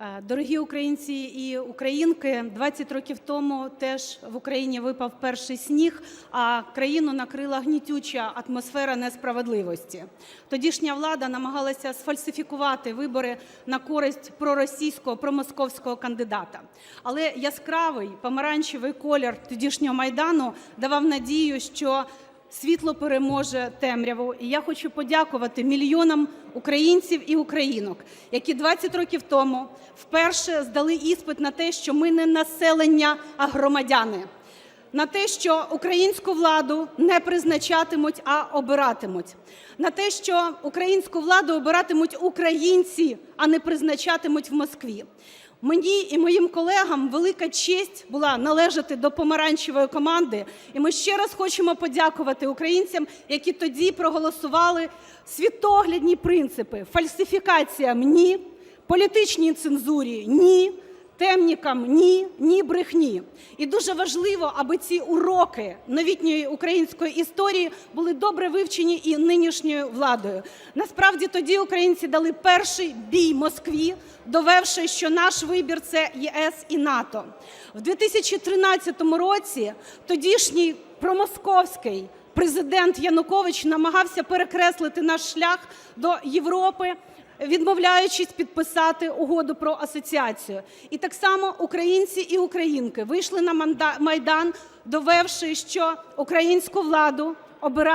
Е, Дорогі українці і українки, 20 років тому теж в Україні випав перший сніг, а країну накрила гнітюча атмосфера несправедливості. Тодішня влада намагалася сфальсифікувати вибори на користь проросійського, промосковського кандидата. Але яскравий помаранчевий колір тодішнього майдану давав надію, що Світло переможе темряву. І я хочу подякувати мільйонам українців і українок, які 20 років тому вперше здали іспит на те, що ми не населення, а громадяни. На те, що українську владу не призначатимуть, а обиратимуть. На те, що українську владу обиратимуть українці, а не призначатимуть в Москві. Мені і моїм колегам велика честь була належати до помаранчевої команди, і ми ще раз хочемо подякувати українцям, які тоді проголосували світоглядні принципи: фальсифікаціям – ні, політичній цензурі – ні, темнікам – ні, ні брехні. І дуже важливо, аби ці уроки новітньої української історії були добре вивчені і нинішньою владою. Насправді тоді українці дали перший бій Москві, довевши, що наш вибір – це ЄС і НАТО. В 2013 році тодішній промосковський президент Янукович намагався перекреслити наш шлях до Європи, відмовляючись підписати угоду про асоціацію. І так само українці і українки вийшли на Майдан, довевши, що українську владу обирати